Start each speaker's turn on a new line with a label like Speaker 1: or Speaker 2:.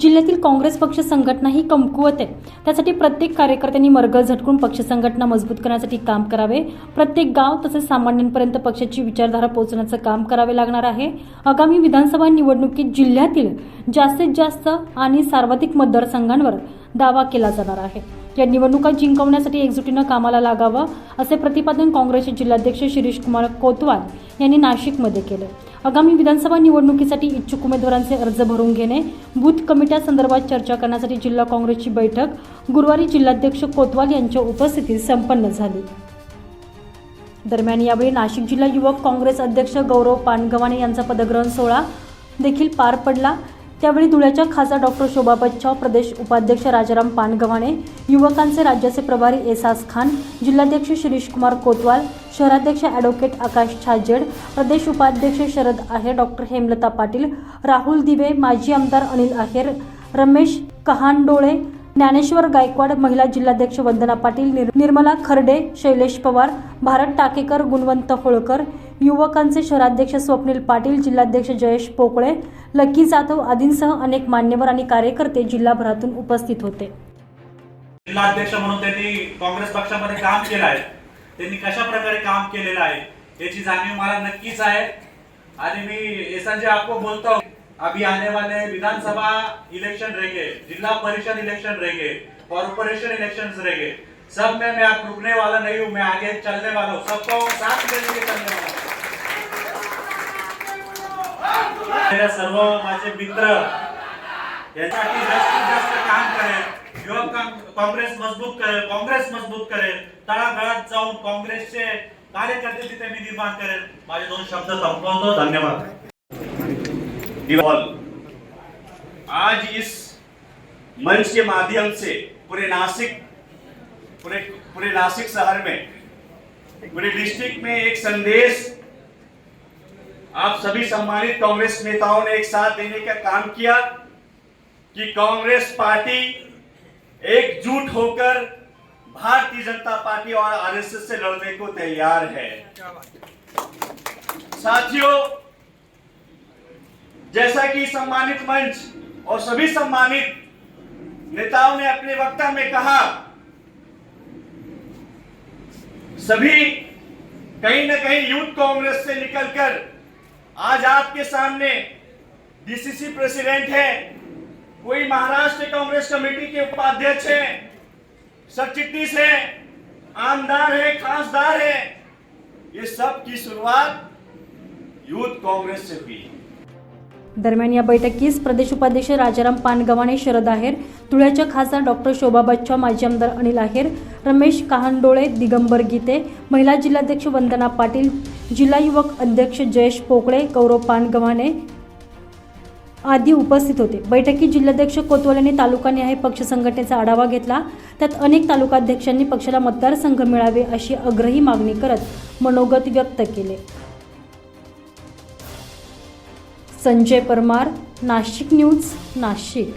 Speaker 1: जिल्ह्यातील काँग्रेस पक्ष संघटना ही कमकुवत आहे. त्यासाठी प्रत्येक कार्यकर्त्यांनी मर्ग झटकून पक्ष संघटना मजबूत करण्यासाठी काम करावे. प्रत्येक गाव तसेच सामान्यांपर्यंत पक्षाची विचारधारा पोहोचण्याचं काम करावे लागणार आहे. आगामी विधानसभा निवडणुकीत जिल्ह्यातील जास्तीत जास्त आणि सार्वत्रिक मतदारसंघांवर दावा केला जाणार आहे. या निवडणुका जिंकवण्यासाठी एकजुटीनं कामाला लागावं असे प्रतिपादन काँग्रेसचे जिल्हाध्यक्ष शिरीष कुमार कोतवाल यांनी नाशिकमध्ये केले. आगामी विधानसभा निवडणुकीसाठी इच्छुक उमेदवारांचे अर्ज भरून घेणे बूथ कमिट्या संदर्भात चर्चा करण्यासाठी जिल्हा काँग्रेसची बैठक गुरुवारी जिल्हाध्यक्ष कोतवाल यांच्या उपस्थितीत संपन्न झाली. दरम्यान यावेळी नाशिक जिल्हा युवक काँग्रेस अध्यक्ष गौरव पानगवाने यांचा पदग्रहण सोहळा देखील पार पडला. त्यावेळी धुळ्याच्या खासदार डॉक्टर शोभा बच्चाव प्रदेश उपाध्यक्ष राजाराम पानगव्हाणे युवकांचे राज्याचे प्रभारी एसास खान जिल्हाध्यक्ष शिरीष कुमार कोतवाल शहराध्यक्ष ॲडव्होकेट आकाश छाजेड प्रदेश उपाध्यक्ष शरद आहेर डॉक्टर हेमलता पाटील राहुल दिवे माजी आमदार अनिल आहेर रमेश कहांडोळे ज्ञानेश्वर गायकवाड महिला जिल्हाध्यक्ष वंदना पाटील निर- निर्मला खर्डे शैलेश पवार भारत टाकेकर गुणवंत होळकर युवकांचे शहराध्यक्ष स्वप्नील पाटील जिल्हाध्यक्ष जयेश पोकळे लकी जाधव आदींसह अनेक मान्यवर आणि कार्यकर्ते जिल्हाभरातून उपस्थित होते.
Speaker 2: जिल्हाध्यक्ष म्हणून त्यांनी काँग्रेस पक्षामध्ये काम केलं आहे त्यांनी कशा प्रकारे काम केलेलं आहे याची जाणीव मला नक्कीच आहे. आणि मी एसांजे आपको बोलता हूँ अभी आने वाले विधानसभा इलेक्शन रहेंगे जिला परिषद इलेक्शन रहेंगे कॉर्पोरेशन इलेक्शन रहेंगे। सब में मैं आप रुकने वाला नहीं हूँ मैं आगे चलने वाला हूँ सबको साथ देके चलने वाला मेरे सर्व माझे मित्र यासाठी जास्तीत जास्त काम करेल युवक काम काँग्रेस मज़बूत करेल काँग्रेस मज़बूत करेल तळागाळात जाऊन काँग्रेसचे कार्यकर्ते तिथे मी निर्माण करेल माझे दोन शब्द संपवतो. धन्यवाद.
Speaker 3: आज इस मंच के माध्यम से पूरे नासिक, पूरे पूरे नासिक शहर में, पूरे डिस्ट्रिक्ट में एक संदेश आप सभी सम्मानित कांग्रेस नेताओं ने एक साथ देने का काम किया कि कांग्रेस पार्टी एकजुट होकर भारतीय जनता पार्टी और आरएसएस से लड़ने को तैयार है। साथियों, जैसा कि सम्मानित मंच और सभी सम्मानित नेताओं ने अपने वक्ता में कहा, सभी कहीं ना कहीं यूथ कांग्रेस से निकलकर आज आपके सामने डीसीसी प्रेसिडेंट है। कोई महाराष्ट्र कांग्रेस कमेटी के उपाध्यक्ष है। सचिटनीस है आमदार है खासदार है। ये सब की शुरुआत यूथ कांग्रेस से हुई।
Speaker 1: दरम्यान या बैठकीस प्रदेश उपाध्यक्ष राजाराम पानगव्हाणे शरद आहेर धुळ्याच्या खासदार डॉक्टर शोभा बच्चा माजी आमदार अनिल आहेर रमेश कहांडोळे दिगंबर गीते महिला जिल्हाध्यक्ष वंदना पाटील जिल्हा युवक अध्यक्ष जयेश पोकळे गौरव पानगव्हाणे आदी उपस्थित होते. बैठकीत जिल्हाध्यक्ष कोतवाल यांनी तालुकानिहाय पक्ष संघटनेचा आढावा घेतला. त्यात अनेक तालुकाध्यक्षांनी पक्षाला मतदारसंघ मिळावे अशी आग्रही मागणी करत मनोगत व्यक्त केले. संजय परमार नाशिक न्यूज नाशिक.